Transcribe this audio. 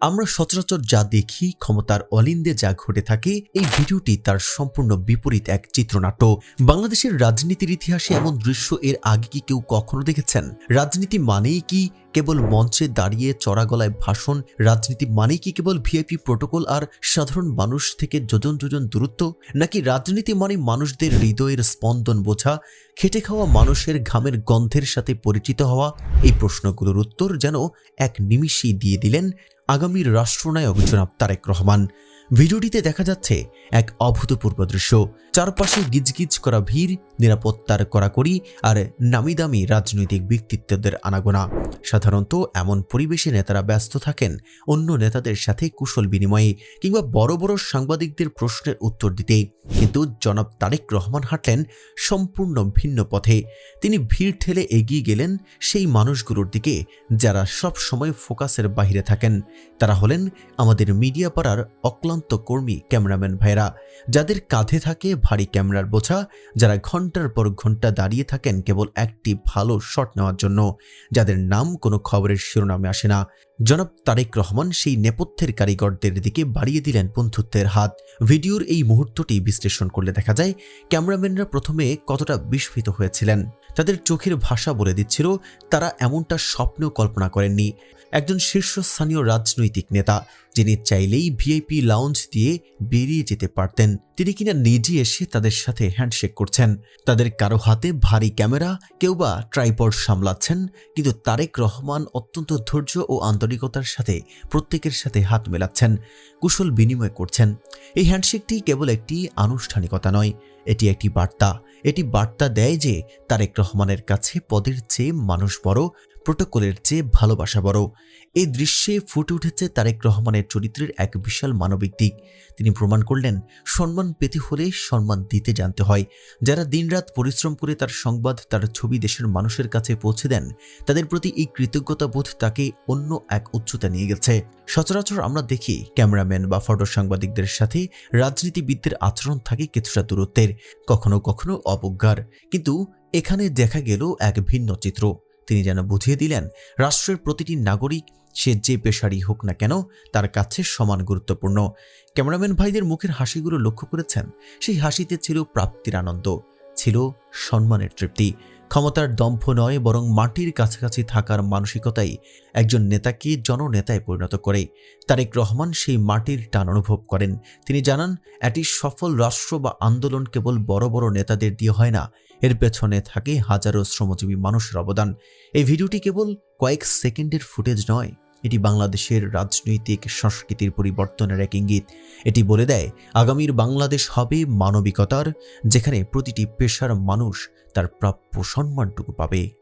আমরা সচরাচর যা দেখি, ক্ষমতার অলিন্দে যা ঘটে থাকে, এই ভিডিওটি তার সম্পূর্ণ বিপরীত এক চিত্রনাট্য। বাংলাদেশের রাজনীতির ইতিহাসে এমন দৃশ্য এর আগে কি কেউ কখনো দেখেছেন? রাজনীতি মানেই কি কেবল মঞ্চে দাঁড়িয়ে চড়া গলায় ভাষণ? রাজনীতি মানেই কি কেবল ভিআইপি প্রোটোকল আর সাধারণ মানুষ থেকে যোজন যোজন দূরত্ব? নাকি রাজনীতি মানে মানুষদের হৃদয়ের স্পন্দন বোঝা, খেটে খাওয়া মানুষের ঘামের গন্ধের সাথে পরিচিত হওয়া? এই প্রশ্নগুলোর উত্তর যেন এক নিমিষেই দিয়ে দিলেন আগামীর রাষ্ট্রনায়ক জনাব তারেক রহমান। ভিডিওটিতে দেখা যাচ্ছে এক অভূতপূর্ব দৃশ্য। চারপাশে গিজগিজ করা ভিড়, নিরাপত্তার কড়াকড়ি আর নামিদামি রাজনৈতিক ব্যক্তিত্বদের আনাগোনা। সাধারণত এমন পরিবেশে নেতারা ব্যস্ত থাকেন, অন্য নেতাদের সাথে কুশল বিনিময়ে কিংবা বড় বড় সাংবাদিকদের প্রশ্নের উত্তর দিতে কিন্তু জনাব তারেক রহমান হাঁটলেন সম্পূর্ণ ভিন্ন পথে। তিনি ভিড় ঠেলে এগিয়ে গেলেন সেই মানুষগুলোর দিকে, যারা সব সময় ফোকাসের বাইরে থাকেন। তারা হলেন আমাদের মিডিয়া পাড়ার অক্লান্ত কর্মী ক্যামেরাম্যান ভাইরা যাদের কাঁধে থাকে ভারী ক্যামেরার বোঝা, যারা ঘণ্টার পর ঘণ্টা দাঁড়িয়ে থাকেন কেবল একটি ভালো শট নেওয়ার জন্য, যাদের নাম কোনো খবরের শিরোনামে আসে না। জনাব তারেক রহমান সেই নেপথ্যের কারিগরদের দিকে বাড়িয়ে দিলেন বন্ধুত্বের হাত। ভিডিওর এই মুহূর্তটি বিশ্লেষণ করলে দেখা যায়, ক্যামেরাম্যানরা প্রথমে কতটা বিস্ফিত হয়েছিলেন। তাদের চোখের ভাষা বলে দিচ্ছিল, তারা এমনটা স্বপ্নেও কল্পনা করেননি। একজন শীর্ষস্থানীয় রাজনৈতিক নেতা, যিনি চাইলেই ভিআইপি লাউঞ্জ দিয়ে বেরিয়ে যেতে পারতেন। তিনি কিনা নিজে এসে তাদের সাথে হ্যান্ডশেক করছেন। তাদের কারও হাতে ভারী ক্যামেরা, কেউ বা ট্রাইপড সামলাচ্ছেন, কিন্তু তারেক রহমান অত্যন্ত ধৈর্য ও আন্তরিকতার সাথে প্রত্যেকের সাথে হাত মেলাচ্ছেন, কুশল বিনিময় করছেন। এই হ্যান্ডশেকটি কেবল একটি আনুষ্ঠানিকতা নয়, এটি একটি বার্তা। এটি বার্তা দেয় যে তারেক রহমানের কাছে পদের চেয়ে মানুষ বড় প্রোটোকলের চেয়ে ভালোবাসা বড়। এই দৃশ্যে ফুটে উঠেছে তারেক রহমানের চরিত্রের এক বিশাল মানবিক দিক। তিনি প্রমাণ করলেন, সম্মান পেতে হলে সম্মান দিতে জানতে হয়। যারা দিনরাত পরিশ্রম করে তার সংবাদ, তার ছবি দেশের মানুষের কাছে পৌঁছে দেন, তাদের প্রতি এই কৃতজ্ঞতা বোধ তাকে অন্য এক উচ্চতা নিয়ে গেছে। সচরাচর আমরা দেখি, ক্যামেরাম্যান বা ফটো সাংবাদিকদের সাথে রাজনীতিবিদদের আচরণ থাকে কিছুটা দূরত্বের, কখনো কখনো অবজ্ঞার। কিন্তু এখানে দেখা গেল এক ভিন্ন চিত্র। তিনি যেন বুঝিয়ে দিলেন, রাষ্ট্রের প্রতিটি নাগরিক, সে যে পেশারই হোক না কেন, তার কাছে সমান গুরুত্বপূর্ণ। ক্যামেরাম্যান ভাইদের মুখের হাসিগুলো লক্ষ্য করেছেন, সেই হাসিতে ছিল প্রাপ্তির আনন্দ, ছিল সম্মানের তৃপ্তি। ক্ষমতার দম্ভ নয়, বরং মাটির কাছাকাছি থাকার মানসিকতাই একজন নেতাকে জননেতায় পরিণত করে। তারেক রহমান সেই মাটির টান অনুভব করেন। তিনি জানান, এটি সফল রাষ্ট্র বা আন্দোলন কেবল বড় বড় নেতাদের দিয়ে হয় না, এর পেছনে থাকে হাজারো শ্রমজীবী মানুষের অবদান। এই ভিডিওটি কেবল কয়েক সেকেন্ডের ফুটেজ নয়। এটি বাংলাদেশের রাজনৈতিক সংস্কৃতির পরিবর্তনের এক ইঙ্গিত। এটি বলে দেয়, আগামীর বাংলাদেশ হবে মানবিকতার, যেখানে প্রতিটি পেশার মানুষ তার প্রাপ্য সম্মানটুকু পাবে।